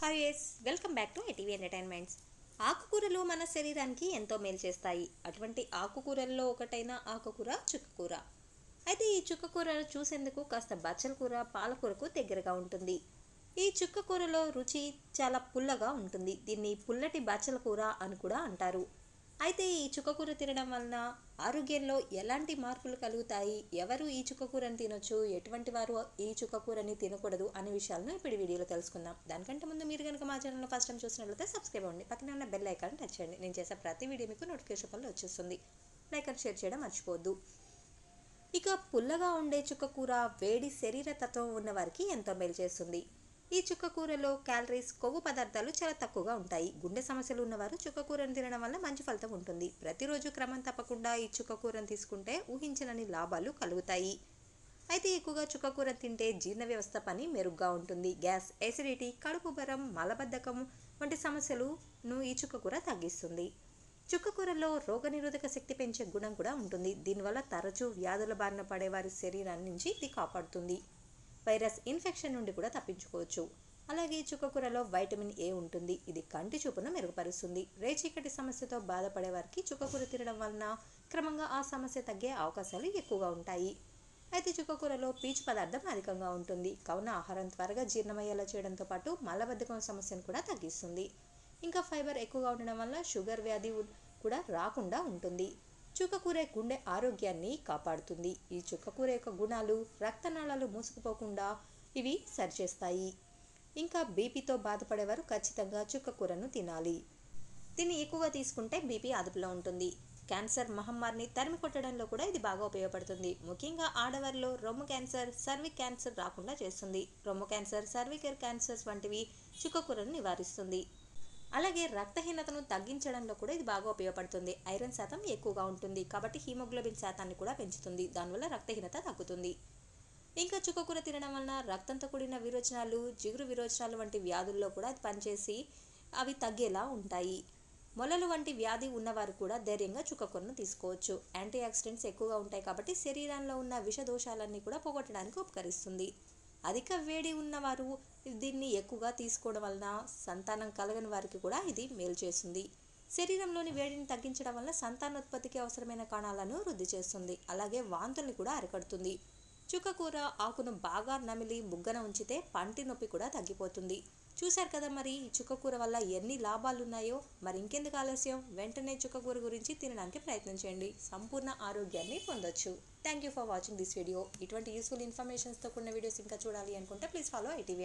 Hi yes welcome back to ETV entertainments ఆకుకూరలు మన శరీరానికి ఎంతో మేలు చేస్తాయి. అటువంటి ఆకుకూరల్లో ఒకటైన ఆకుకూర చుక్కకూర. అయితే ఈ చుక్కకూర చూసేందుకు కాస్త బచ్చల కూర పాలకూరకు దగ్గరగా ఉంటుంది. ఈ చుక్కకూరలో రుచి చాలా పుల్లగా ఉంటుంది. దీన్ని పుల్లటి బచ్చల కూర అని కూడా అంటారు. అయితే ఈ చుక్కకూర తినడం వలన ఆరోగ్యంలో ఎలాంటి మార్పులు కలుగుతాయి? ఎవరు ఈ చుక్కకూరని తినొచ్చు? ఎటువంటి వారు ఈ చుక్కకూరని తినకూడదు? అనే విషయాలను ఇప్పుడు వీడియోలో తెలుసుకుందాం. దానికంటే ముందు మీరు కనుక మా ఛానల్లో ఫస్ట్ టైం చూసినట్లయితే సబ్స్క్రైబ్ అవ్వండి. పక్కన ఉన్న బెల్ ఐకాన్ టచ్ చేయండి. నేను చేసే ప్రతి వీడియో మీకు నోటిఫికేషన్ వల్ల వచ్చేస్తుంది. లైక్ అండ్ షేర్ చేయడం మర్చిపోవద్దు. ఇక పుల్లగా ఉండే చుక్కకూర వేడి శరీర తత్వం ఉన్న వారికి ఎంతో మేలు చేస్తుంది. ఈ చుక్కకూరలో క్యాలరీస్ కొవ్వు పదార్థాలు చాలా తక్కువగా ఉంటాయి. గుండె సమస్యలు ఉన్నవారు చుక్కకూరను తినడం వల్ల మంచి ఫలితం ఉంటుంది. ప్రతిరోజు క్రమం తప్పకుండా ఈ చుక్కకూరను తీసుకుంటే ఊహించనని లాభాలు కలుగుతాయి. అయితే ఎక్కువగా చుక్కకూర తింటే జీర్ణ వ్యవస్థ పని మెరుగ్గా ఉంటుంది. గ్యాస్ ఎసిడిటీ కడుపు బరం మలబద్ధకం వంటి సమస్యలను ఈ చుక్కకూర తగ్గిస్తుంది. చుక్కకూరలో రోగనిరోధక శక్తి పెంచే గుణం కూడా ఉంటుంది. దీనివల్ల తరచూ వ్యాధుల బారిన పడే వారి శరీరాన్ని నుంచి ఇది కాపాడుతుంది. వైరస్ ఇన్ఫెక్షన్ నుండి కూడా తప్పించుకోవచ్చు. అలాగే చుక్కకూరలో వైటమిన్ ఏ ఉంటుంది. ఇది కంటి చూపును మెరుగుపరుస్తుంది. రేచీకటి సమస్యతో బాధపడే వారికి చుక్కకూర తినడం వలన క్రమంగా ఆ సమస్య తగ్గే అవకాశాలు ఎక్కువగా ఉంటాయి. అయితే చుక్కకూరలో పీచు పదార్థం అధికంగా ఉంటుంది. కావున ఆహారం త్వరగా జీర్ణమయ్యేలా చేయడంతో పాటు మలబద్ధకం సమస్యను కూడా తగ్గిస్తుంది. ఇంకా ఫైబర్ ఎక్కువగా ఉండడం వల్ల షుగర్ వ్యాధి కూడా రాకుండా ఉంటుంది. చుక్కకూర గుండె ఆరోగ్యాన్ని కాపాడుతుంది. ఈ చుక్కకూర యొక్క గుణాలు రక్తనాళాలు మూసుకుపోకుండా ఇవి సరిచేస్తాయి. ఇంకా బీపీతో బాధపడేవారు ఖచ్చితంగా చుక్కకూరను తినాలి. దీన్ని ఎక్కువగా తీసుకుంటే బీపీ అదుపులో ఉంటుంది. క్యాన్సర్ మహమ్మారిని తరిమి కొట్టడంలో కూడా ఇది బాగా ఉపయోగపడుతుంది. ముఖ్యంగా ఆడవారిలో రొమ్ము క్యాన్సర్ సర్విక్ క్యాన్సర్ రాకుండా చేస్తుంది. రొమ్ము క్యాన్సర్ సర్వికల్ క్యాన్సర్స్ వంటివి చుక్కకూరను నివారిస్తుంది. అలాగే రక్తహీనతను తగ్గించడంలో కూడా ఇది బాగా ఉపయోగపడుతుంది. ఐరన్ శాతం ఎక్కువగా ఉంటుంది కాబట్టి హీమోగ్లోబిన్ శాతాన్ని కూడా పెంచుతుంది. దానివల్ల రక్తహీనత తగ్గుతుంది. ఇంకా చుక్కకూర తినడం వలన రక్తంతో కూడిన విరోచనాలు జిగురు విరోచనాలు వంటి వ్యాధుల్లో కూడా అది పనిచేసి అవి తగ్గేలా ఉంటాయి. మొలలు వంటి వ్యాధి ఉన్నవారు కూడా ధైర్యంగా చుక్కకూరను తీసుకోవచ్చు. యాంటీ ఆక్సిడెంట్స్ ఎక్కువగా ఉంటాయి కాబట్టి శరీరంలో ఉన్న విష దోషాలన్నీ కూడా పోగొట్టడానికి ఉపకరిస్తుంది. అధిక వేడి ఉన్నవారు దీన్ని ఎక్కువగా తీసుకోవడం వలన సంతానం కలగని వారికి కూడా ఇది మేలు చేస్తుంది. శరీరంలోని వేడిని తగ్గించడం వల్ల సంతానోత్పత్తికి అవసరమైన కణాలను వృద్ధి చేస్తుంది. అలాగే వాంతుల్ని కూడా అరికడుతుంది. చుక్కకూర ఆకును బాగా నమిలి బుగ్గన ఉంచితే పంటి నొప్పి కూడా తగ్గిపోతుంది. చూశారు కదా మరి ఈ చుక్కకూర వల్ల ఎన్ని లాభాలు ఉన్నాయో మరి ఇంకెందుకు ఆలస్యం? వెంటనే చుక్కకూర గురించి తినడానికి ప్రయత్నం చేయండి. సంపూర్ణ ఆరోగ్యాన్ని పొందొచ్చు. Thank you for watching this video ఇటువంటి యూస్ఫుల్ ఇన్ఫర్మేషన్స్తో కూడిన వీడియోస్ ఇంకా చూడాలి అనుకుంటే ప్లీజ్ ఫాలో ఐటీవీ